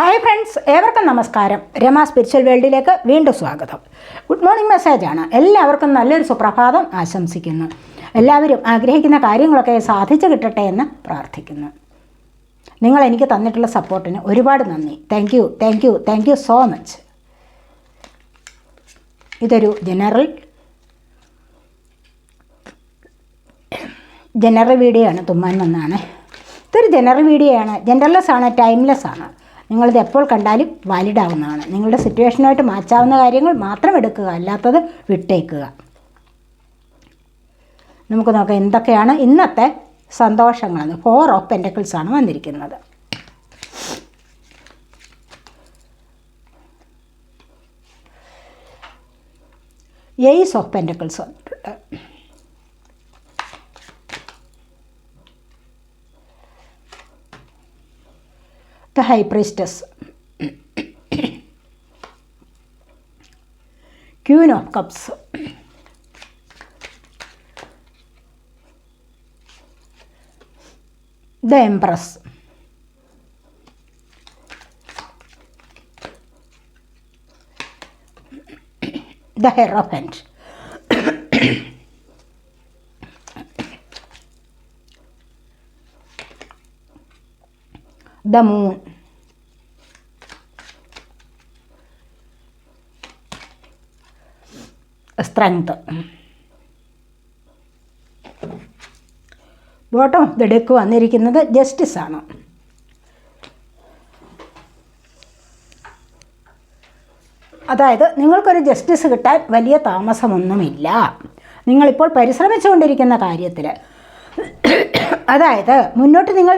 Hi friends ഏവർക്കും നമസ്കാരം. Rama spiritual വേൾഡിലേക്ക് വീണ്ടും സ്വാഗതം. ഗുഡ് മോർണിംഗ് മെസ്സേജാണ് എല്ലാവർക്കും നല്ലൊരു സുപ്രഭാതം ആശംസിക്കുന്നു. എല്ലാവരും ആഗ്രഹിക്കുന്ന കാര്യങ്ങളൊക്കെ സാധിച്ചു കിട്ടട്ടെ എന്ന് പ്രാർത്ഥിക്കുന്നു. നിങ്ങൾ എനിക്ക് തന്നിട്ടുള്ള സപ്പോർട്ടിന് ഒരുപാട് നന്ദി. Thank you thank you thank you so much ഇതൊരു ജനറൽ ജനറൽ വീഡിയോ ആണ്. തുമ്മാൻ വന്നാണ്. ഇതൊരു ജനറൽ വീഡിയോ ആണ്. ജനറൽലെസ് ആണ് ടൈംലെസ് ആണ്. നിങ്ങളിത് എപ്പോൾ കണ്ടാലും വാലിഡ് ആവുന്നതാണ് നിങ്ങളുടെ സിറ്റുവേഷനുമായിട്ട് മാച്ചാവുന്ന കാര്യങ്ങൾ മാത്രം എടുക്കുക അല്ലാത്തത് വിട്ടേക്കുക. നമുക്ക് നോക്കാം എന്തൊക്കെയാണ് ഇന്നത്തെ സന്തോഷങ്ങളെന്ന്. ഫോർ ഓഫ് പെന്റക്കിൾസ് ആണ് വന്നിരിക്കുന്നത്. എയ്സ് ഓഫ് പെന്റക്കിൾസ് വന്നിട്ടുണ്ട്. The high priestess. Queen of cups. The empress. The hierophant. The moon strength. Bottom of the deck വന്നിരിക്കുന്നത് ജസ്റ്റിസ് ആണ്. അതായത് നിങ്ങൾക്കൊരു ജസ്റ്റിസ് കിട്ടാൻ വലിയ താമസമൊന്നുമില്ല. നിങ്ങളിപ്പോൾ പരിശ്രമിച്ചുകൊണ്ടിരിക്കുന്ന കാര്യത്തിൽ അതായത് മുന്നോട്ട് നിങ്ങൾ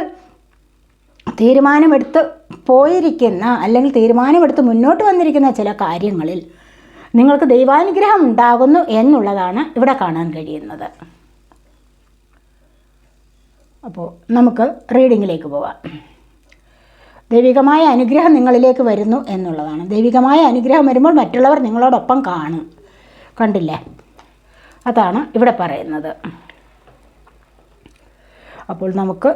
തീരുമാനമെടുത്ത് പോയിരിക്കുന്ന അല്ലെങ്കിൽ തീരുമാനമെടുത്ത് മുന്നോട്ട് വന്നിരിക്കുന്ന ചില കാര്യങ്ങളിൽ നിങ്ങൾക്ക് ദൈവാനുഗ്രഹം ഉണ്ടാകുന്നു എന്നുള്ളതാണ് ഇവിടെ കാണാൻ കഴിയുന്നത്. അപ്പോൾ നമുക്ക് റീഡിങ്ങിലേക്ക് പോവാം. ദൈവികമായ അനുഗ്രഹം നിങ്ങളിലേക്ക് വരുന്നു എന്നുള്ളതാണ്. ദൈവികമായ അനുഗ്രഹം വരുമ്പോൾ മറ്റുള്ളവർ നിങ്ങളോടൊപ്പം കാണും. കണ്ടില്ലേ? അതാണ് ഇവിടെ പറയുന്നത്. അപ്പോൾ നമുക്ക്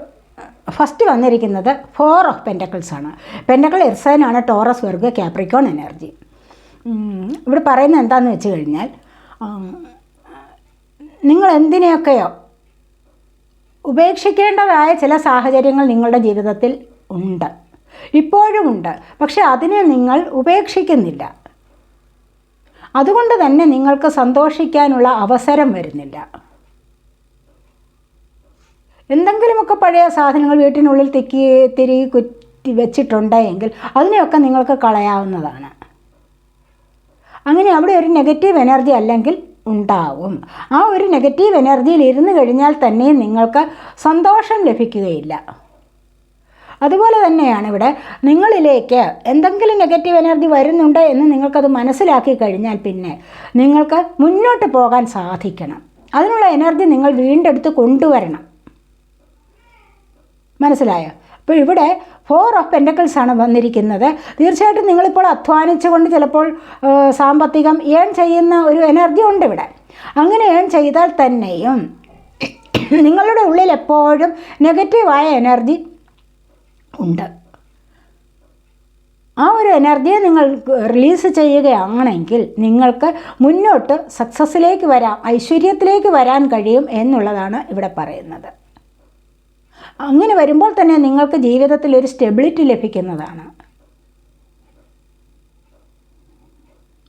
ഫസ്റ്റ് വന്നിരിക്കുന്നത് ഫോർ ഓഫ് പെന്റക്കിൾസ് ആണ്. പെന്റക്കിൾ എർസൈനാണ് ടോറസ് വെർഗ് ക്യാപ്രിക്കോൺ എനർജി ഇവിടെ പറയുന്നത് എന്താണെന്ന് വെച്ച് കഴിഞ്ഞാൽ നിങ്ങൾ എന്തിനെയൊക്കെയോ ഉപേക്ഷിക്കേണ്ടതായ ചില സാഹചര്യങ്ങൾ നിങ്ങളുടെ ജീവിതത്തിൽ ഉണ്ട്. ഇപ്പോഴുമുണ്ട് പക്ഷെ അതിനെ നിങ്ങൾ ഉപേക്ഷിക്കുന്നില്ല. അതുകൊണ്ട് തന്നെ നിങ്ങൾക്ക് സന്തോഷിക്കാനുള്ള അവസരം വരുന്നില്ല. എന്തെങ്കിലുമൊക്കെ പഴയ സാധനങ്ങൾ വീട്ടിനുള്ളിൽ തിക്കി തിരി കുറ്റി വെച്ചിട്ടുണ്ടെങ്കിൽ അതിനെയൊക്കെ നിങ്ങൾക്ക് കളയാവുന്നതാണ്. അങ്ങനെ അവിടെ ഒരു നെഗറ്റീവ് എനർജി അല്ലെങ്കിൽ ഉണ്ടാവും. ആ ഒരു നെഗറ്റീവ് എനർജിയിൽ ഇരുന്ന് കഴിഞ്ഞാൽ തന്നെ നിങ്ങൾക്ക് സന്തോഷം ലഭിക്കുകയില്ല. അതുപോലെ തന്നെയാണ് ഇവിടെ നിങ്ങളിലേക്ക് എന്തെങ്കിലും നെഗറ്റീവ് എനർജി വരുന്നുണ്ട് എന്ന് നിങ്ങൾക്കത് മനസ്സിലാക്കി കഴിഞ്ഞാൽ പിന്നെ നിങ്ങൾക്ക് മുന്നോട്ട് പോകാൻ സാധിക്കണം. അതിനുള്ള എനർജി നിങ്ങൾ വീണ്ടെടുത്ത് കൊണ്ടുവരണം. മനസ്സിലായോ? അപ്പോൾ ഇവിടെ ഫോർ ഓഫ് പെന്റക്കിൾസ് ആണ് വന്നിരിക്കുന്നത്. തീർച്ചയായിട്ടും നിങ്ങളിപ്പോൾ അധ്വാനിച്ചുകൊണ്ട് ചിലപ്പോൾ സാമ്പത്തികം ഏൺ ചെയ്യുന്ന ഒരു എനർജി ഉണ്ട് ഇവിടെ. അങ്ങനെ ഏൺ ചെയ്താൽ തന്നെയും നിങ്ങളുടെ ഉള്ളിൽ എപ്പോഴും നെഗറ്റീവായ എനർജി ഉണ്ട്. ആ ഒരു എനർജിയെ നിങ്ങൾ റിലീസ് ചെയ്യുകയാണെങ്കിൽ നിങ്ങൾക്ക് മുന്നോട്ട് സക്സസ്സിലേക്ക് വരാം ഐശ്വര്യത്തിലേക്ക് വരാൻ കഴിയും എന്നുള്ളതാണ് ഇവിടെ പറയുന്നത്. അങ്ങനെ വരുമ്പോൾ തന്നെ നിങ്ങൾക്ക് ജീവിതത്തിൽ ഒരു സ്റ്റെബിലിറ്റി ലഭിക്കുന്നതാണ്.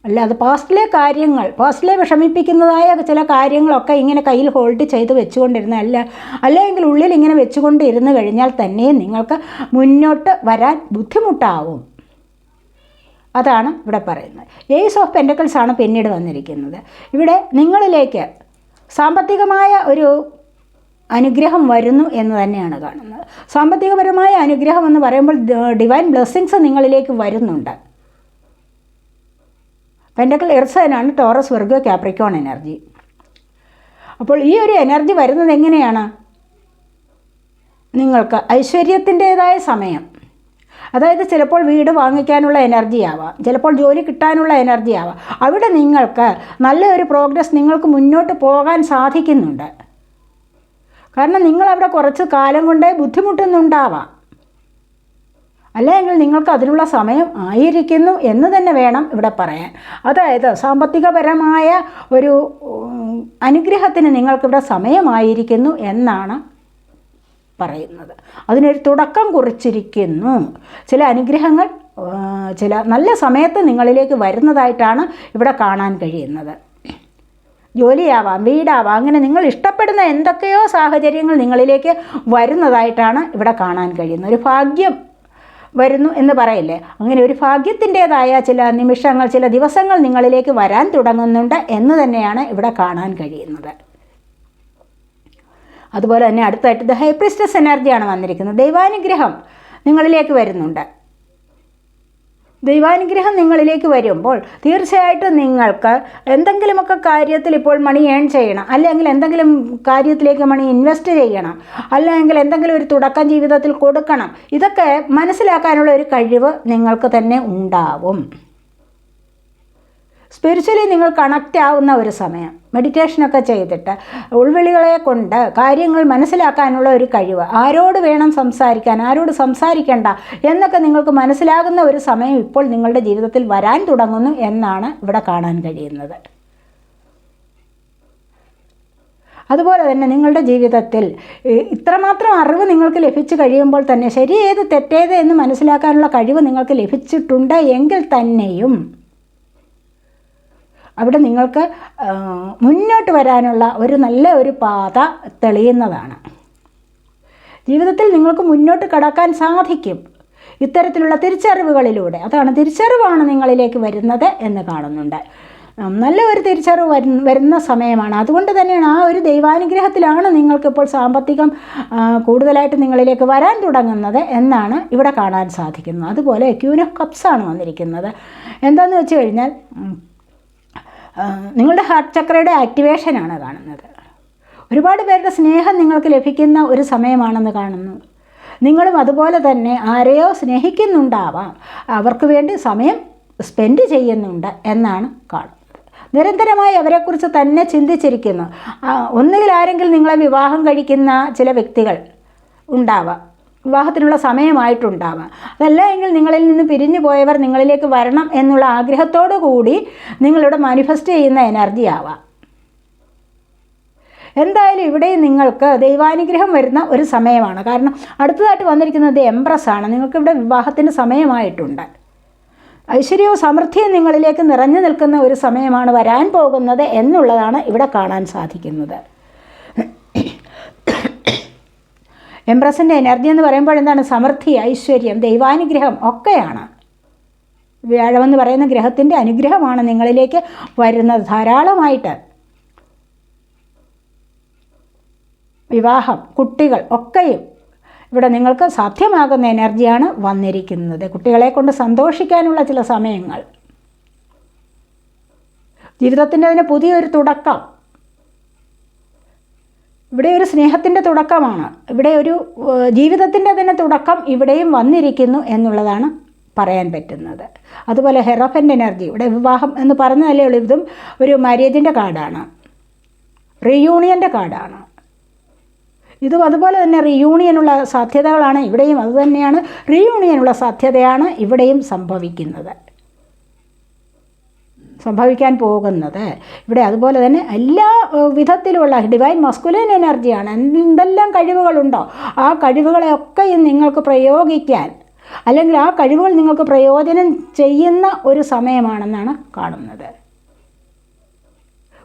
അല്ലാതെ പാസ്റ്റിലെ കാര്യങ്ങൾ പാസ്റ്റിലെ വിഷമിപ്പിക്കുന്നതായ ചില കാര്യങ്ങളൊക്കെ ഇങ്ങനെ കയ്യിൽ ഹോൾഡ് ചെയ്ത് വെച്ചുകൊണ്ടിരുന്ന അല്ല അല്ലെങ്കിൽ ഉള്ളിൽ ഇങ്ങനെ വെച്ചുകൊണ്ട് ഇരുന്ന് കഴിഞ്ഞാൽ തന്നെ നിങ്ങൾക്ക് മുന്നോട്ട് വരാൻ ബുദ്ധിമുട്ടാവും. അതാണ് ഇവിടെ പറയുന്നത്. ഏസ് ഓഫ് പെന്റക്കിൾസ് ആണ് പിന്നീട് വന്നിരിക്കുന്നത്. ഇവിടെ നിങ്ങളിലേക്ക് സാമ്പത്തികമായ ഒരു അനുഗ്രഹം വരുന്നു എന്ന് തന്നെയാണ് കാണുന്നത്. സാമ്പത്തികപരമായ അനുഗ്രഹം എന്ന് പറയുമ്പോൾ ഡിവൈൻ ബ്ലെസ്സിങ്സ് നിങ്ങളിലേക്ക് വരുന്നുണ്ട്. പെൻഡക്കൽ എർസനാണ് ടോറസ് വർഗ ക്യാപ്രിക്കോൺ എനർജി അപ്പോൾ ഈ ഒരു എനർജി വരുന്നത് എങ്ങനെയാണ്? നിങ്ങൾക്ക് ഐശ്വര്യത്തിന്റേതായ സമയം. അതായത് ചിലപ്പോൾ വീട് വാങ്ങിക്കാനുള്ള എനർജി ആവാം. ചിലപ്പോൾ ജോലി കിട്ടാനുള്ള എനർജി ആവാം. അവിടെ നിങ്ങൾക്ക് നല്ലൊരു പ്രോഗ്രസ് നിങ്ങൾക്ക് മുന്നോട്ട് പോകാൻ സാധിക്കുന്നുണ്ട്. കാരണം നിങ്ങൾ അവിടെ കുറച്ച് കാലം കൊണ്ടേ ബുദ്ധിമുട്ടുന്നുണ്ടാവാം. അല്ലെങ്കിൽ നിങ്ങൾക്ക് അതിനുള്ള സമയം ആയിരിക്കുന്നു എന്ന് തന്നെ വേണം ഇവിടെ പറയാൻ. അതായത് സാമ്പത്തികപരമായ ഒരു അനുഗ്രഹത്തിന് നിങ്ങൾക്കിവിടെ സമയമായിരിക്കുന്നു എന്നാണ് പറയുന്നത്. അതിനൊരു തുടക്കം കുറിച്ചിരിക്കുന്നു. ചില അനുഗ്രഹങ്ങൾ ചില നല്ല സമയത്ത് നിങ്ങളിലേക്ക് വരുന്നതായിട്ടാണ് ഇവിടെ കാണാൻ കഴിയുന്നത്. ജോലിയാവാം വീടാവാം അങ്ങനെ നിങ്ങൾ ഇഷ്ടപ്പെടുന്ന എന്തൊക്കെയോ സാഹചര്യങ്ങൾ നിങ്ങളിലേക്ക് വരുന്നതായിട്ടാണ് ഇവിടെ കാണാൻ കഴിയുന്നത്. ഒരു ഭാഗ്യം വരുന്നു എന്ന് പറയില്ലേ? അങ്ങനെ ഒരു ഭാഗ്യത്തിന്റെതായ ചില നിമിഷങ്ങൾ ചില ദിവസങ്ങൾ നിങ്ങളിലേക്ക് വരാൻ തുടങ്ങുന്നുണ്ട് എന്ന് തന്നെയാണ് ഇവിടെ കാണാൻ കഴിയുന്നത്. അതുപോലെ തന്നെ അടുത്തായിട്ട് ദ ഹൈപ്രിസ്റ്റസ് എനർജിയാണ് വന്നിരിക്കുന്നത്. ദൈവാനുഗ്രഹം നിങ്ങളിലേക്ക് വരുന്നുണ്ട്. ദൈവാനുഗ്രഹം നിങ്ങളിലേക്ക് വരുമ്പോൾ തീർച്ചയായിട്ടും നിങ്ങൾക്ക് എന്തെങ്കിലുമൊക്കെ കാര്യത്തിൽ ഇപ്പോൾ മണി ഏൺ ചെയ്യണം. അല്ലെങ്കിൽ എന്തെങ്കിലും കാര്യത്തിലേക്ക് മണി ഇൻവെസ്റ്റ് ചെയ്യണം. അല്ലെങ്കിൽ എന്തെങ്കിലും ഒരു തുടക്കം ജീവിതത്തിൽ കൊടുക്കണം. ഇതൊക്കെ മനസ്സിലാക്കാനുള്ള ഒരു കഴിവ് നിങ്ങൾക്ക് തന്നെ ഉണ്ടാവും. സ്പിരിച്വലി നിങ്ങൾ കണക്റ്റ് ആവുന്ന ഒരു സമയം. മെഡിറ്റേഷനൊക്കെ ചെയ്തിട്ട് ഉൾവിളികളെ കൊണ്ട് കാര്യങ്ങൾ മനസ്സിലാക്കാനുള്ള ഒരു കഴിവ്. ആരോട് വേണം സംസാരിക്കാൻ ആരോട് സംസാരിക്കേണ്ട എന്നൊക്കെ നിങ്ങൾക്ക് മനസ്സിലാകുന്ന ഒരു സമയം ഇപ്പോൾ നിങ്ങളുടെ ജീവിതത്തിൽ വരാൻ തുടങ്ങുന്നു എന്നാണ് ഇവിടെ കാണാൻ കഴിയുന്നത്. അതുപോലെ തന്നെ നിങ്ങളുടെ ജീവിതത്തിൽ ഇത്രമാത്രം അറിവ് നിങ്ങൾക്ക് ലഭിച്ചു കഴിയുമ്പോൾ തന്നെ ശരിയേത് തെറ്റേത് എന്ന് മനസ്സിലാക്കാനുള്ള കഴിവ് നിങ്ങൾക്ക് ലഭിച്ചിട്ടുണ്ട് എങ്കിൽ തന്നെയും അവിടെ നിങ്ങൾക്ക് മുന്നോട്ട് വരാനുള്ള ഒരു നല്ല ഒരു പാത തെളിയുന്നതാണ്. ജീവിതത്തിൽ നിങ്ങൾക്ക് മുന്നോട്ട് കടക്കാൻ സാധിക്കും ഇത്തരത്തിലുള്ള തിരിച്ചറിവുകളിലൂടെ. അതാണ് തിരിച്ചറിവാണ് നിങ്ങളിലേക്ക് വരുന്നത് എന്ന് കാണുന്നുണ്ട്. നല്ല ഒരു തിരിച്ചറിവ് വരുന്ന സമയമാണ്. അതുകൊണ്ട് തന്നെയാണ് ആ ഒരു ദൈവാനുഗ്രഹത്തിലാണ് നിങ്ങൾക്കിപ്പോൾ സാമ്പത്തികം കൂടുതലായിട്ട് നിങ്ങളിലേക്ക് വരാൻ തുടങ്ങുന്നത് എന്നാണ് ഇവിടെ കാണാൻ സാധിക്കുന്നത്. അതുപോലെ ക്യൂൻ ഓഫ് കപ്സ് ആണ് വന്നിരിക്കുന്നത്. എന്താണെന്ന് വെച്ച് കഴിഞ്ഞാൽ നിങ്ങളുടെ ഹാർട്ട് ചക്രയുടെ ആക്ടിവേഷനാണ് കാണുന്നത്. ഒരുപാട് പേരുടെ സ്നേഹം നിങ്ങൾക്ക് ലഭിക്കുന്ന ഒരു സമയമാണെന്ന് കാണുന്നു. നിങ്ങളും അതുപോലെ തന്നെ ആരെയോ സ്നേഹിക്കുന്നുണ്ടാവാം. അവർക്ക് വേണ്ടി സമയം സ്പെൻഡ് ചെയ്യുന്നുണ്ട് എന്നാണ് കാണുന്നത്. നിരന്തരമായി അവരെക്കുറിച്ച് തന്നെ ചിന്തിച്ചിരിക്കുന്നു. ഒന്നുകിൽ ആരെങ്കിലും നിങ്ങളെ വിവാഹം കഴിക്കുന്ന ചില വ്യക്തികൾ ഉണ്ടാവാം. വിവാഹത്തിനുള്ള സമയമായിട്ടുണ്ടാവാം അതല്ല എങ്കിൽ നിങ്ങളിൽ നിന്ന് പിരിഞ്ഞു പോയവർ നിങ്ങളിലേക്ക് വരണം എന്നുള്ള ആഗ്രഹത്തോടു കൂടി നിങ്ങളിവിടെ മാനിഫെസ്റ്റ് ചെയ്യുന്ന എനർജി ആവാം. എന്തായാലും ഇവിടെ നിങ്ങൾക്ക് ദൈവാനുഗ്രഹം വരുന്ന ഒരു സമയമാണ്. കാരണം അടുത്തതായിട്ട് വന്നിരിക്കുന്നത് എംപ്രസ് ആണ്. നിങ്ങൾക്ക് ഇവിടെ വിവാഹത്തിന്റെ സമയമായിട്ടുണ്ട്. ഐശ്വര്യവും സമൃദ്ധിയും നിങ്ങളിലേക്ക് നിറഞ്ഞു നിൽക്കുന്ന ഒരു സമയമാണ് വരാൻ പോകുന്നത് എന്നുള്ളതാണ് ഇവിടെ കാണാൻ സാധിക്കുന്നത്. എംപ്രസിന്റെ എനർജി എന്ന് പറയുമ്പോൾ എന്താണ്? സമൃദ്ധി ഐശ്വര്യം ദൈവാനുഗ്രഹം ഒക്കെയാണ്. വ്യാഴമെന്ന് പറയുന്ന ഗ്രഹത്തിന്റെ അനുഗ്രഹമാണ് നിങ്ങളിലേക്ക് വരുന്നത്. ധാരാളമായിട്ട് വിവാഹം കുട്ടികൾ ഒക്കെയും ഇവിടെ നിങ്ങൾക്ക് സാധ്യമാകുന്ന എനർജിയാണ് വന്നിരിക്കുന്നത്. കുട്ടികളെ കൊണ്ട് സന്തോഷിക്കാനുള്ള ചില സമയങ്ങൾ. ജീവിതത്തിന്റെ തന്നെ പുതിയൊരു തുടക്കം. ഇവിടെ ഒരു സ്നേഹത്തിന്റെ തുടക്കമാണ്. ഇവിടെ ഒരു ജീവിതത്തിന്റെ തന്നെ തുടക്കം ഇവിടെയും വന്നിരിക്കുന്നു എന്നുള്ളതാണ് പറയാൻ പറ്റുന്നത്. അതുപോലെ ഹെറോഫന്റ് എനർജി ഇവിടെ വിവാഹം എന്ന് പറഞ്ഞതല്ലേ ഉള്ളൂ. ഇതും ഒരു മാര്യേജിന്റെ കാർഡാണ്. റീയൂണിയന്റെ കാർഡാണ്. ഇതും അതുപോലെ തന്നെ റീയൂണിയനുള്ള സാധ്യതകളാണ് ഇവിടെയും അതുതന്നെയാണ്. റീയൂണിയനുള്ള സാധ്യതയാണ് ഇവിടെയും സംഭവിക്കുന്നത്. സംഭവിക്കാൻ പോകുന്നത്. ഇവിടെ അതുപോലെ തന്നെ എല്ലാ വിധത്തിലുള്ള ഡിവൈൻ മസ്കുലൈൻ എനർജിയാണ് എന്തെല്ലാം കഴിവുകളുണ്ടോ ആ കഴിവുകളെയൊക്കെ നിങ്ങൾക്ക് പ്രയോഗിക്കാൻ അല്ലെങ്കിൽ ആ കഴിവുകൾ നിങ്ങൾക്ക് പ്രയോജനം ചെയ്യുന്ന ഒരു സമയമാണെന്നാണ് കാണുന്നത്.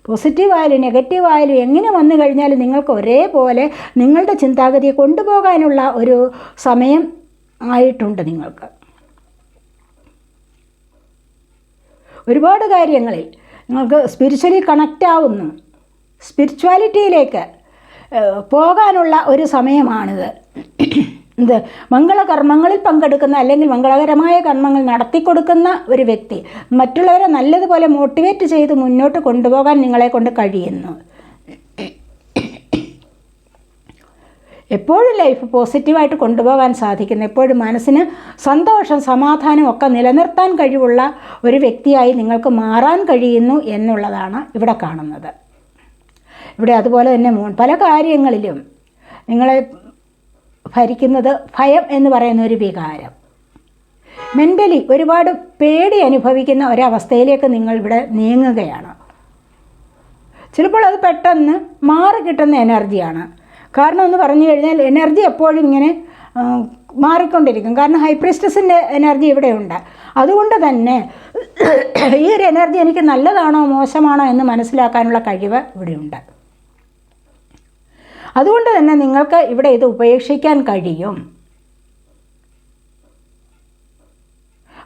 പോസിറ്റീവ് ആയാലും നെഗറ്റീവ് ആയാലും എങ്ങനെ വന്നു കഴിഞ്ഞാലും നിങ്ങൾക്ക് ഒരേപോലെ നിങ്ങളുടെ ചിന്താഗതിയെ കൊണ്ടുപോകാനുള്ള ഒരു സമയം ആയിട്ടുണ്ട് നിങ്ങൾക്ക്. ഒരുപാട് കാര്യങ്ങളിൽ നിങ്ങൾക്ക് സ്പിരിച്വലി കണക്റ്റ് ആവുന്നു. സ്പിരിച്വാലിറ്റിയിലേക്ക് പോകാനുള്ള ഒരു സമയമാണിത്. ഇത് മംഗളകർമ്മങ്ങളിൽ പങ്കെടുക്കുന്ന അല്ലെങ്കിൽ മംഗളകരമായ കർമ്മങ്ങൾ നടത്തിക്കൊടുക്കുന്ന ഒരു വ്യക്തി മറ്റുള്ളവരെ നല്ലതുപോലെ മോട്ടിവേറ്റ് ചെയ്ത് മുന്നോട്ട് കൊണ്ടുപോകാൻ നിങ്ങളെ കൊണ്ട് കഴിയുന്നു. എപ്പോഴും ലൈഫ് പോസിറ്റീവായിട്ട് കൊണ്ടുപോകാൻ സാധിക്കുന്നു. എപ്പോഴും മനസ്സിന് സന്തോഷം സമാധാനം ഒക്കെ നിലനിർത്താൻ കഴിവുള്ള ഒരു വ്യക്തിയായി നിങ്ങൾക്ക് മാറാൻ കഴിയുന്നു എന്നുള്ളതാണ് ഇവിടെ കാണുന്നത്. ഇവിടെ അതുപോലെ തന്നെ പല കാര്യങ്ങളിലും നിങ്ങളെ ഭരിക്കുന്നത് ഭയം എന്ന് പറയുന്ന ഒരു വികാരം. മെന്റലി ഒരുപാട് പേടി അനുഭവിക്കുന്ന ഒരവസ്ഥയിലേക്ക് നിങ്ങൾ ഇവിടെ നീങ്ങുകയാണ്. ചിലപ്പോൾ അത് പെട്ടെന്ന് മാറി കിട്ടുന്ന എനർജിയാണ് കാരണം എന്ന് പറഞ്ഞു കഴിഞ്ഞാൽ എനർജി എപ്പോഴും ഇങ്ങനെ മാറിക്കൊണ്ടിരിക്കും. കാരണം ഹൈപ്രിസ്റ്റസിന്റെ എനർജി ഇവിടെയുണ്ട്. അതുകൊണ്ട് തന്നെ ഈ ഒരു എനർജി എനിക്ക് നല്ലതാണോ മോശമാണോ എന്ന് മനസ്സിലാക്കാനുള്ള കഴിവ് ഇവിടെയുണ്ട്. അതുകൊണ്ട് തന്നെ നിങ്ങൾക്ക് ഇവിടെ ഇത് ഉപേക്ഷിക്കാൻ കഴിയും.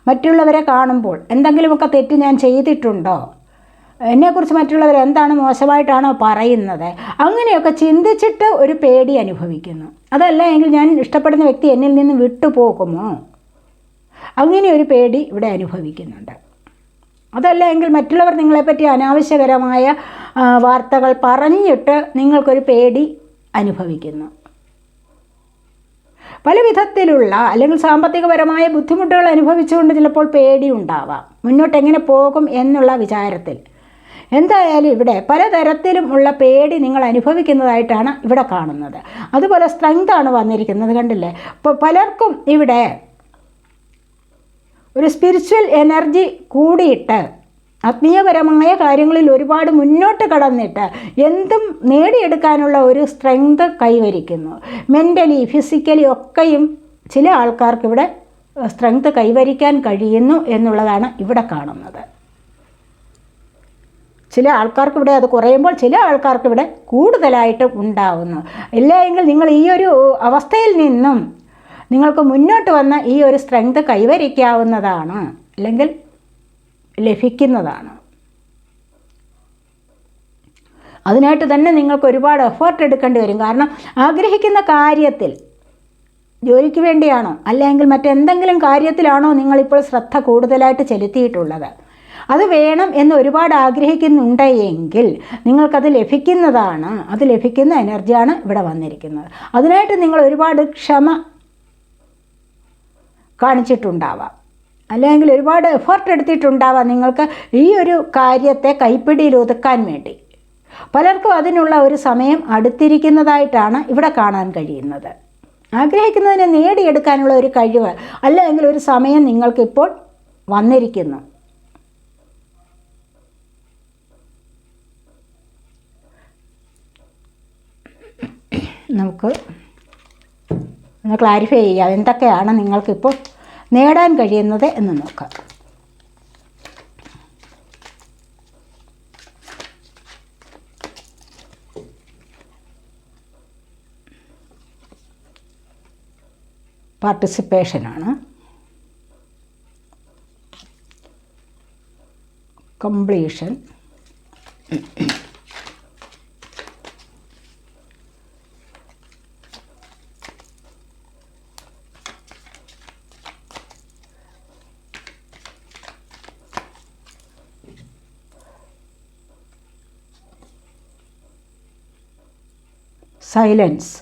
മറ്റുള്ളവരെ കാണുമ്പോൾ എന്തെങ്കിലുമൊക്കെ തെറ്റ് ഞാൻ ചെയ്തിട്ടുണ്ടോ? എന്നെക്കുറിച്ച് മറ്റുള്ളവർ എന്താണ് മോശമായിട്ടാണോ പറയുന്നത്? അങ്ങനെയൊക്കെ ചിന്തിച്ചിട്ട് ഒരു പേടി അനുഭവിക്കുന്നു. അതല്ല എങ്കിൽ ഞാൻ ഇഷ്ടപ്പെടുന്ന വ്യക്തി എന്നിൽ നിന്ന് വിട്ടുപോകുമോ? അങ്ങനെ ഒരു പേടി ഇവിടെ അനുഭവിക്കുന്നുണ്ട്. അതല്ല എങ്കിൽ മറ്റുള്ളവർ നിങ്ങളെപ്പറ്റി അനാവശ്യകരമായ വാർത്തകൾ പറഞ്ഞിട്ട് നിങ്ങൾക്കൊരു പേടി അനുഭവിക്കുന്നു. പല വിധത്തിലുള്ള അല്ലെങ്കിൽ സാമ്പത്തികപരമായ ബുദ്ധിമുട്ടുകൾ അനുഭവിച്ചുകൊണ്ട് ചിലപ്പോൾ പേടിയുണ്ടാവാം മുന്നോട്ട് എങ്ങനെ പോകും എന്നുള്ള വിചാരത്തിൽ. എന്തായാലും ഇവിടെ പലതരത്തിലും ഉള്ള പേടി നിങ്ങൾ അനുഭവിക്കുന്നതായിട്ടാണ് ഇവിടെ കാണുന്നത്. അതുപോലെ സ്ട്രെങ്ത് ആണ് വന്നിരിക്കുന്നത് കണ്ടില്ലേ? പലർക്കും ഇവിടെ ഒരു സ്പിരിച്വൽ എനർജി കൂടിയിട്ട് ആത്മീയപരമായ കാര്യങ്ങളിൽ ഒരുപാട് മുന്നോട്ട് കടന്നിട്ട് എന്തും നേടിയെടുക്കാനുള്ള ഒരു സ്ട്രെങ്ത് കൈവരിക്കുന്നു. മെന്റലി ഫിസിക്കലി ഒക്കെയും ചില ആൾക്കാർക്കിവിടെ സ്ട്രെങ്ത് കൈവരിക്കാൻ കഴിയുന്നു എന്നുള്ളതാണ് ഇവിടെ കാണുന്നത്. ചില ആൾക്കാർക്ക് ഇവിടെ അത് കുറയുമ്പോൾ ചില ആൾക്കാർക്ക് ഇവിടെ കൂടുതലായിട്ട് ഉണ്ടാവുന്നു. ഇല്ല എങ്കിൽ നിങ്ങൾ ഈ ഒരു അവസ്ഥയിൽ നിന്നും നിങ്ങൾക്ക് മുന്നോട്ട് വന്ന ഈ ഒരു സ്ട്രെങ്ത് കൈവരിക്കാവുന്നതാണ്. അല്ലെങ്കിൽ ലഭിക്കുന്നതാണ്. അതിനായിട്ട് തന്നെ നിങ്ങൾക്ക് ഒരുപാട് എഫേർട്ട് എടുക്കേണ്ടി വരും. കാരണം ആഗ്രഹിക്കുന്ന കാര്യത്തിൽ ജോലിക്ക് വേണ്ടിയാണോ? അല്ലെങ്കിൽ മറ്റെന്തെങ്കിലും കാര്യത്തിലാണോ നിങ്ങളിപ്പോൾ ശ്രദ്ധ കൂടുതലായിട്ട് ചെലുത്തിയിട്ടുള്ളത്? അത് വേണം എന്ന് ഒരുപാട് ആഗ്രഹിക്കുന്നുണ്ടെങ്കിൽ നിങ്ങൾക്കത് ലഭിക്കുന്നതാണ്. അത് ലഭിക്കുന്ന എനർജിയാണ് ഇവിടെ വന്നിരിക്കുന്നത്. അതിനായിട്ട് നിങ്ങൾ ഒരുപാട് ക്ഷമ കാണിച്ചിട്ടുണ്ടാവാം. അല്ലെങ്കിൽ ഒരുപാട് എഫേർട്ട് എടുത്തിട്ടുണ്ടാവാം നിങ്ങൾക്ക് ഈ ഒരു കാര്യത്തെ കൈപ്പിടിയിൽ ഒതുക്കാൻ വേണ്ടി. പലർക്കും അതിനുള്ള ഒരു സമയം അടുത്തിരിക്കുന്നതായിട്ടാണ് ഇവിടെ കാണാൻ കഴിയുന്നത്. ആഗ്രഹിക്കുന്നതിനെ നേടിയെടുക്കാനുള്ള ഒരു കഴിവ് അല്ലെങ്കിൽ ഒരു സമയം നിങ്ങൾക്കിപ്പോൾ വന്നിരിക്കുന്നു. നമുക്ക് ഒന്ന് ക്ലാരിഫൈ ചെയ്യാം എന്തൊക്കെയാണ് നിങ്ങൾക്കിപ്പോൾ നേടാൻ കഴിയുന്നത് എന്ന് നോക്കാം. പാർട്ടിസിപ്പേഷനാണ് completion silence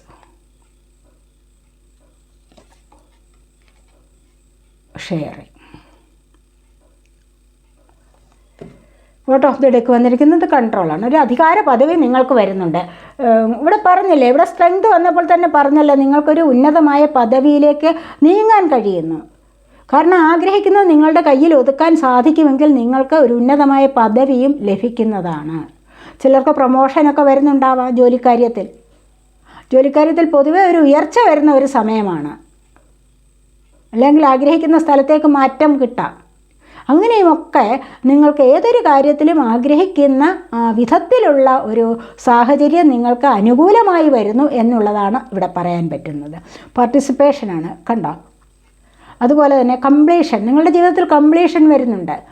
sharing vote of the deck വന്നിരിക്കുന്നത് കൺട്രോളാണ് ഒരു അധികാര പദവി നിങ്ങൾക്ക് വരുന്നുണ്ട്. ഇവിടെ പറഞ്ഞില്ലേ ഇവിടെ സ്ട്രെങ്ത് വന്നപ്പോൾ തന്നെ പറഞ്ഞല്ലോ നിങ്ങൾക്കൊരു ഉന്നതമായ പദവിയിലേക്ക് നീങ്ങാൻ കഴിയുന്നു. കാരണം ആഗ്രഹിക്കുന്നത് നിങ്ങളുടെ കയ്യിൽ ഒതുക്കാൻ സാധിക്കുമെങ്കിൽ നിങ്ങൾക്ക് ഒരു ഉന്നതമായ പദവിയും ലഭിക്കുന്നതാണ്. ചിലർക്ക് പ്രൊമോഷനൊക്കെ വരുന്നുണ്ടാവാം ജോലിക്കാര്യത്തിൽ. ജോലിക്കാര്യത്തിൽ പൊതുവെ ഒരു ഉയർച്ച വരുന്ന ഒരു സമയമാണ്. അല്ലെങ്കിൽ ആഗ്രഹിക്കുന്ന സ്ഥലത്തേക്ക് മാറ്റം കിട്ടാം. അങ്ങനെയുമൊക്കെ നിങ്ങൾക്ക് ഏതൊരു കാര്യത്തിലും ആഗ്രഹിക്കുന്ന വിധത്തിലുള്ള ഒരു സാഹചര്യം നിങ്ങൾക്ക് അനുകൂലമായി വരുന്നു എന്നുള്ളതാണ് ഇവിടെ പറയാൻ പറ്റുന്നത്. പാർട്ടിസിപ്പേഷനാണ് കണ്ടോ? അതുപോലെ തന്നെ കംപ്ലീഷൻ നിങ്ങളുടെ ജീവിതത്തിൽ കംപ്ലീഷൻ വരുന്നുണ്ട്.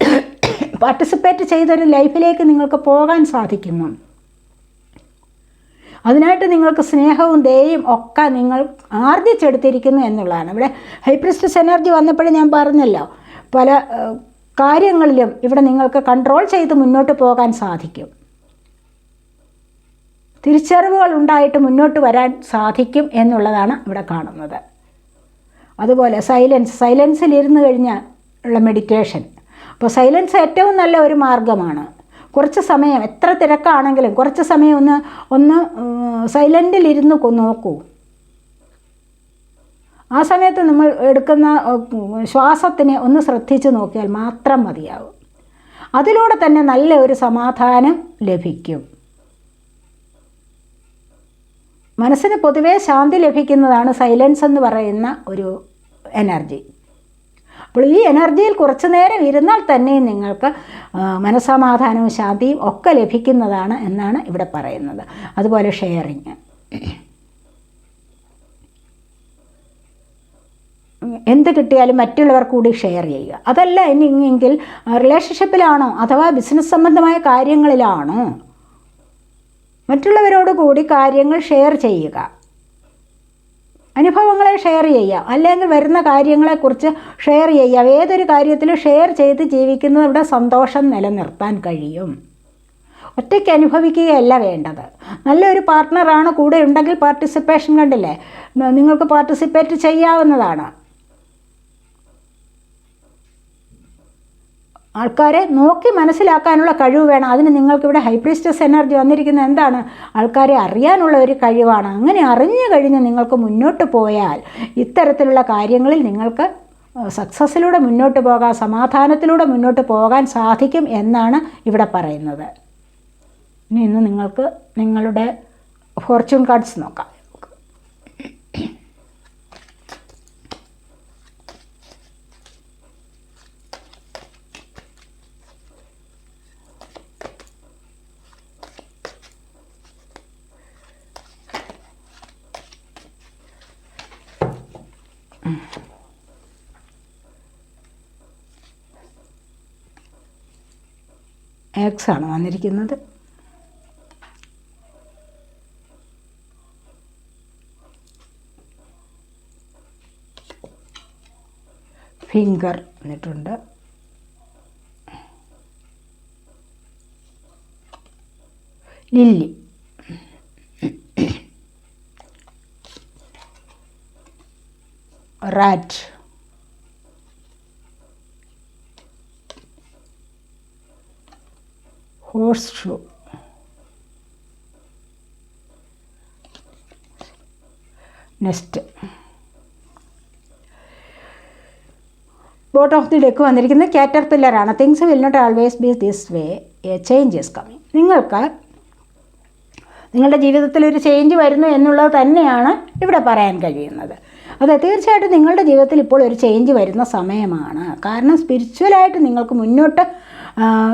പാർട്ടിസിപ്പേറ്റ് ചെയ്തൊരു ലൈഫിലേക്ക് നിങ്ങൾക്ക് പോകാൻ സാധിക്കുന്നു. അതിനായിട്ട് നിങ്ങൾക്ക് സ്നേഹവും ദയയും ഒക്കെ നിങ്ങൾ ആർജിച്ചെടുത്തിരിക്കുന്നു എന്നുള്ളതാണ്. ഇവിടെ ഹൈപ്രിസ്റ്റസ് എനർജി വന്നപ്പോഴും ഞാൻ പറഞ്ഞല്ലോ പല കാര്യങ്ങളിലും ഇവിടെ നിങ്ങൾക്ക് കൺട്രോൾ ചെയ്ത് മുന്നോട്ട് പോകാൻ സാധിക്കും. തിരിച്ചറിവുകൾ ഉണ്ടായിട്ട് മുന്നോട്ട് വരാൻ സാധിക്കും എന്നുള്ളതാണ് ഇവിടെ കാണുന്നത്. അതുപോലെ സൈലൻസ് സൈലൻസിൽ ഇരുന്ന് ഉള്ള മെഡിറ്റേഷൻ അപ്പോൾ സൈലൻസ് ഏറ്റവും നല്ല ഒരു മാർഗമാണ്. കുറച്ച് സമയം എത്ര തിരക്കാണെങ്കിലും കുറച്ച് സമയം ഒന്ന് ഒന്ന് സൈലന്റിലിരുന്ന് നോക്കൂ. ആ സമയത്ത് നമ്മൾ എടുക്കുന്ന ശ്വാസത്തിനെ ഒന്ന് ശ്രദ്ധിച്ച് നോക്കിയാൽ മാത്രം മതിയാവും. അതിലൂടെ തന്നെ നല്ല ഒരു സമാധാനം ലഭിക്കും. മനസ്സിന് പൊതുവേ ശാന്തി ലഭിക്കുന്നതാണ് സൈലൻസ് എന്ന് പറയുന്ന ഒരു എനർജി. അപ്പോൾ ഈ എനർജിയിൽ കുറച്ചു നേരം ഇരുന്നാൽ തന്നെ നിങ്ങൾക്ക് മനസ്സമാധാനവും ശാന്തിയും ഒക്കെ ലഭിക്കുന്നതാണ് എന്നാണ് ഇവിടെ പറയുന്നത്. അതുപോലെ ഷെയറിങ്. എന്ത് കിട്ടിയാലും മറ്റുള്ളവർ കൂടി ഷെയർ ചെയ്യുക. അതല്ല എങ്കിൽ റിലേഷൻഷിപ്പിലാണോ അഥവാ ബിസിനസ് സംബന്ധമായ കാര്യങ്ങളിലാണോ? മറ്റുള്ളവരോട് കൂടി കാര്യങ്ങൾ ഷെയർ ചെയ്യുക. അനുഭവങ്ങളെ ഷെയർ ചെയ്യാം അല്ലെങ്കിൽ വരുന്ന കാര്യങ്ങളെക്കുറിച്ച് ഷെയർ ചെയ്യാം ഏതൊരു കാര്യത്തിലും ഷെയർ ചെയ്ത് ജീവിക്കുന്നതിവിടെ സന്തോഷം നിലനിർത്താൻ കഴിയും. ഒറ്റയ്ക്ക് അനുഭവിക്കുകയല്ല വേണ്ടത്. നല്ലൊരു പാർട്ട്ണറാണ് കൂടെ ഉണ്ടെങ്കിൽ പാർട്ടിസിപ്പേഷൻ കണ്ടില്ലേ? നിങ്ങൾക്ക് പാർട്ടിസിപ്പേറ്റ് ചെയ്യാവുന്നതാണ്. ആൾക്കാരെ നോക്കി മനസ്സിലാക്കാനുള്ള കഴിവ് വേണം. അതിന് നിങ്ങൾക്കിവിടെ ഹൈപ്രിസ്റ്റസ് എനർജി വന്നിരിക്കുന്നത് എന്താണ്? ആൾക്കാരെ അറിയാനുള്ള ഒരു കഴിവാണ്. അങ്ങനെ അറിഞ്ഞു കഴിഞ്ഞ് നിങ്ങൾക്ക് മുന്നോട്ട് പോയാൽ ഇത്തരത്തിലുള്ള കാര്യങ്ങളിൽ നിങ്ങൾക്ക് സക്സസ്സിലൂടെ മുന്നോട്ട് പോകാൻ സമാധാനത്തിലൂടെ മുന്നോട്ട് പോകാൻ സാധിക്കും എന്നാണ് ഇവിടെ പറയുന്നത്. ഇനി ഇന്ന് നിങ്ങൾക്ക് നിങ്ങളുടെ ഫോർച്യൂൺ കാർഡ്സ് നോക്കാം. എക്സ് ആണ് വന്നിരിക്കുന്നത്. ഫിംഗർ വന്നിട്ടുണ്ട്. Lily rat shoe next bottom of the deck വന്നിരിക്കുന്നത് കാറ്റർ പില്ലറാണ് things will not always be this way a change is നിങ്ങൾക്ക് നിങ്ങളുടെ ജീവിതത്തിൽ ഒരു ചേഞ്ച് വരുന്നു എന്നുള്ളത് തന്നെയാണ് ഇവിടെ പറയാൻ കഴിയുന്നത്. അതെ തീർച്ചയായിട്ടും നിങ്ങളുടെ ജീവിതത്തിൽ ഇപ്പോൾ ഒരു ചേഞ്ച് വരുന്ന സമയമാണ്. കാരണം സ്പിരിച്വലായിട്ട് നിങ്ങൾക്ക് മുന്നോട്ട്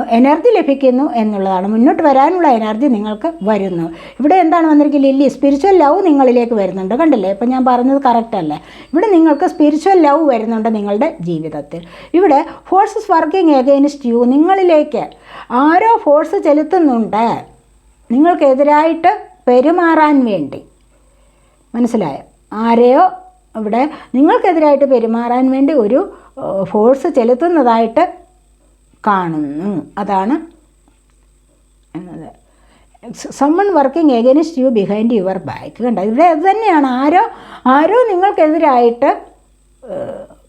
എനർജി ലഭിക്കുന്നു എന്നുള്ളതാണ്. മുന്നോട്ട് വരാനുള്ള എനർജി നിങ്ങൾക്ക് വരുന്നു. ഇവിടെ എന്താണ് വന്നിരിക്കുന്നത്? ലില്ലി സ്പിരിച്വൽ ലവ് നിങ്ങളിലേക്ക് വരുന്നുണ്ട്. കണ്ടില്ലേ? ഇപ്പം ഞാൻ പറഞ്ഞത് കറക്റ്റ് അല്ലേ? ഇവിടെ നിങ്ങൾക്ക് സ്പിരിച്വൽ ലവ് വരുന്നുണ്ട് നിങ്ങളുടെ ജീവിതത്തിൽ. ഇവിടെ ഫോഴ്സസ് വർക്കിംഗ് എഗെയിൻസ്റ്റ് യു നിങ്ങളിലേക്ക് ആരോ ഫോഴ്സ് ചെലുത്തുന്നുണ്ട്. നിങ്ങൾക്കെതിരായിട്ട് പെരുമാറാൻ വേണ്ടി. മനസ്സിലായോ? ആരെയോ ഇവിടെ നിങ്ങൾക്കെതിരായിട്ട് പെരുമാറാൻ വേണ്ടി ഒരു ഫോഴ്സ് ചെലുത്തുന്നതായിട്ട് കാണുന്നു. അതാണ് എന്നത്. Someone working against you behind your back കണ്ട? ഇവിടെ അത് തന്നെയാണ്. ആരോ ആരോ നിങ്ങൾക്കെതിരായിട്ട്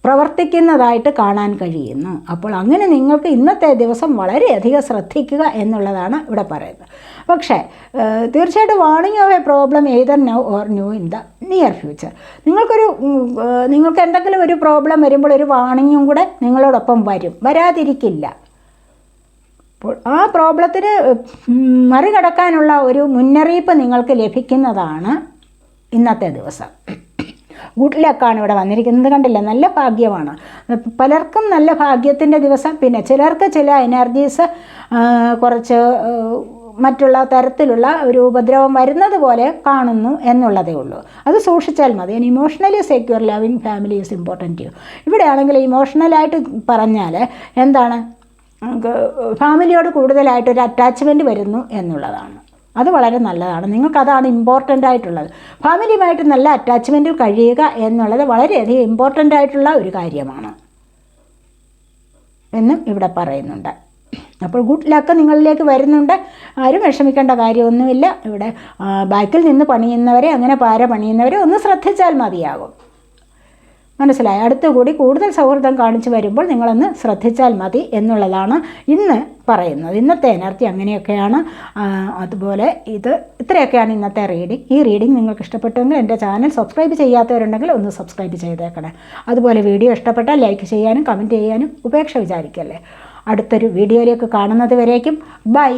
പ്രവർത്തിക്കുന്നതായിട്ട് കാണാൻ കഴിയുന്നു. അപ്പോൾ അങ്ങനെ നിങ്ങൾക്ക് ഇന്നത്തെ ദിവസം വളരെയധികം ശ്രദ്ധിക്കുക എന്നുള്ളതാണ് ഇവിടെ പറയുന്നത്. പക്ഷേ തീർച്ചയായിട്ടും warning of a problem either now or new in the near future നിങ്ങൾക്കൊരു നിങ്ങൾക്ക് എന്തെങ്കിലും ഒരു പ്രോബ്ലം വരുമ്പോൾ ഒരു വാണിങ്ങും കൂടെ നിങ്ങളോടൊപ്പം വരും. വരാതിരിക്കില്ല. അപ്പോൾ ആ പ്രോബ്ലത്തിന് മറികടക്കാനുള്ള ഒരു മുന്നറിയിപ്പ് നിങ്ങൾക്ക് ലഭിക്കുന്നതാണ് ഇന്നത്തെ ദിവസം. ഗുഡ് ലക്കാണ് ഇവിടെ വന്നിരിക്കുന്നത്. കണ്ടില്ല? നല്ല ഭാഗ്യമാണ്. പലർക്കും നല്ല ഭാഗ്യത്തിന്റെ ദിവസം. പിന്നെ ചിലർക്ക് ചില എനർജീസ് കുറച്ച് മറ്റുള്ള തരത്തിലുള്ള ഒരു ഉപദ്രവം വരുന്നത് പോലെ കാണുന്നു എന്നുള്ളതേ ഉള്ളൂ. അത് സൂക്ഷിച്ചാൽ മതി. Emotionally secure loving family is important ഇവിടെയാണെങ്കിൽ ഇമോഷണലായിട്ട് പറഞ്ഞാൽ എന്താണ്? നമുക്ക് ഫാമിലിയോട് കൂടുതലായിട്ടൊരു അറ്റാച്ച്മെന്റ് വരുന്നു എന്നുള്ളതാണ്. അത് വളരെ നല്ലതാണ്. നിങ്ങൾക്കതാണ് ഇമ്പോർട്ടന്റ് ആയിട്ടുള്ളത്. ഫാമിലിയുമായിട്ട് നല്ല അറ്റാച്ച്മെന്റിൽ കഴിയുക എന്നുള്ളത് വളരെയധികം ഇമ്പോർട്ടന്റ് ആയിട്ടുള്ള ഒരു കാര്യമാണ്. എന്നും ഇവിടെ പറയുന്നുണ്ട്. അപ്പോൾ ഗുഡ് ലക്ക് നിങ്ങളിലേക്ക് വരുന്നുണ്ട്. ആരും വിഷമിക്കേണ്ട കാര്യമൊന്നുമില്ല. ഇവിടെ ബാക്കിൽ നിന്ന് പണിയുന്നവരെ അങ്ങനെ പാര പണിയുന്നവരെ ഒന്ന് ശ്രദ്ധിച്ചാൽ മതിയാകും. മനസ്സിലായി. അടുത്ത കൂടി കൂടുതൽ സൗഹൃദം കാണിച്ചു വരുമ്പോൾ നിങ്ങളൊന്ന് ശ്രദ്ധിച്ചാൽ മതി എന്നുള്ളതാണ് ഇന്ന് പറയുന്നത്. ഇന്നത്തെ എനർജി അങ്ങനെയൊക്കെയാണ്. അതുപോലെ ഇത് ഇത്രയൊക്കെയാണ് ഇന്നത്തെ റീഡിംഗ് ഈ റീഡിംഗ് നിങ്ങൾക്ക് ഇഷ്ടപ്പെട്ടെങ്കിൽ എന്റെ ചാനൽ സബ്സ്ക്രൈബ് ചെയ്യാത്തവരുണ്ടെങ്കിൽ ഒന്ന് സബ്സ്ക്രൈബ് ചെയ്തേക്കണേ. അതുപോലെ വീഡിയോ ഇഷ്ടപ്പെട്ടാൽ ലൈക്ക് ചെയ്യാനും കമന്റ് ചെയ്യാനും ഉപേക്ഷ വിചാരിക്കല്ലേ. അടുത്തൊരു വീഡിയോയിലേക്ക് കാണുന്നത് വരേക്കും. ബൈ.